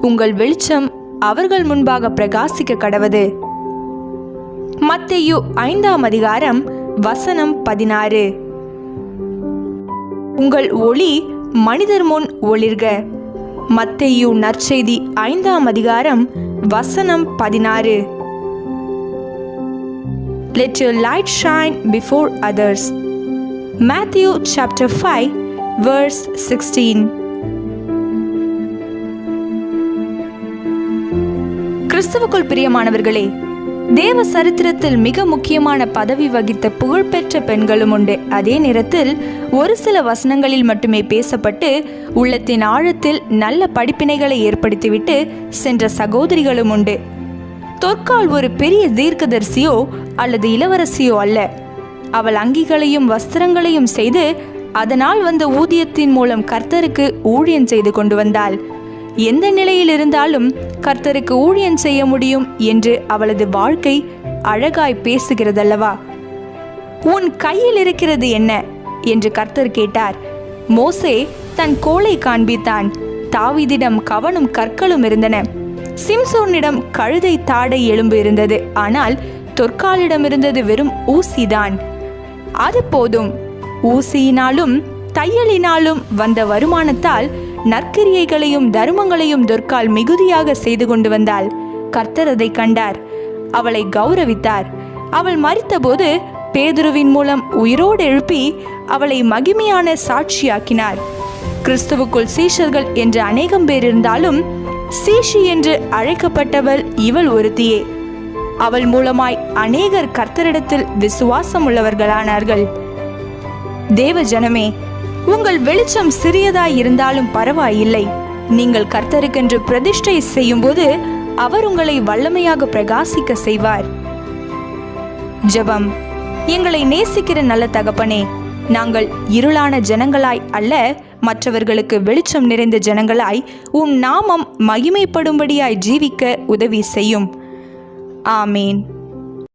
உங்கள் வெளிச்சம் அவர்கள் முன்பாக பிரகாசிக்க கடவது மத்தையு ஐந்தாம் அதிகாரம் வசனம் பதினாறு உங்கள் ஒளி மனிதர் முன் ஒளிர்க மத்தையு நற்செய்தி ஐந்தாம் அதிகாரம் வசனம் பதினாறு let your light shine before others. Matthew chapter 5 verse 16. கிறிஸ்துவுக்குள் பிரியமானவர்களே தேவ சரித்திரத்தில் மிக முக்கியமான பதவி வகித்த புகழ்பெற்ற பெண்களும் உண்டு. அதே நேரத்தில் ஒரு சில வசனங்களில் மட்டுமே பேசப்பட்டு உள்ளத்தின் ஆழத்தில் நல்ல படிப்பினைகளை ஏற்படுத்திவிட்டு சென்ற சகோதரிகளும் உண்டு. தொற்கால் ஒரு பெரிய தீர்க்கதரிசியோ அல்லது இளவரசியோ அல்ல. அவள் அங்கிகளையும் வஸ்திரங்களையும் செய்து அதனால் வந்த ஊதியத்தின் மூலம் கர்த்தருக்கு ஊழியம் செய்து கொண்டு வந்தாள். எந்த நிலையில் இருந்தாலும் கர்த்தருக்கு ஊழியம் செய்ய முடியும் என்று அவளது வாழ்க்கை அழகாய் பேசுகிறதல்லவா? உன் கையில் இருக்கிறது என்ன? என்று கர்த்தர் கேட்டார். மோசே தன் கோலை காண்பித்தான். தாவிதிடம் கவனும் கற்களும் இருந்தன. சிம்சோனிடம் கழுதை தாடை எலும்பு இருந்தது. ஆனால் தொற்காலிடம் இருந்தது வெறும் ஊசிதான். அது போதும். ஊசியினாலும் தையலினாலும் வந்த வருமானத்தால் நற்கிரியைகளையும் தருமங்களையும் தொற்கால் மிகுதியாக செய்து கொண்டு வந்தாள். கர்த்தர் அதை கண்டார். அவளை கௌரவித்தார். அவள் மறித்தபோது பேதுருவின் மூலம் உயிரோடு எழுப்பி அவளை மகிமையான சாட்சியாக்கினார். கிறிஸ்துவுக்குள் சீஷர்கள் என்று அநேகம் பேர் இருந்தாலும் சீஷி என்று அழைக்கப்பட்டவள் இவள் ஒருத்தியே. அவள் மூலமாய் அநேகர் கர்த்தரிடத்தில் விசுவாசம் உள்ளவர்களானார்கள் தேவ ஜனமே உங்கள் வெளிச்சம் சிறியதாய் இருந்தாலும் பரவாயில்லை. நீங்கள் கர்த்தருக்கென்று பிரதிஷ்டை செய்யும்போது அவர் உங்களை வல்லமையாக பிரகாசிக்க செய்வார். ஜெபம். எங்களை நேசிக்கிற நல்ல தகப்பனே நாங்கள் இருளான ஜனங்களாய் அல்ல மற்றவர்களுக்கு வெளிச்சம் நிறைந்த ஜனங்களாய் உம் நாமம் மகிமைப்படும்படியாய் ஜீவிக்க உதவி செய்யும். ஆமேன்.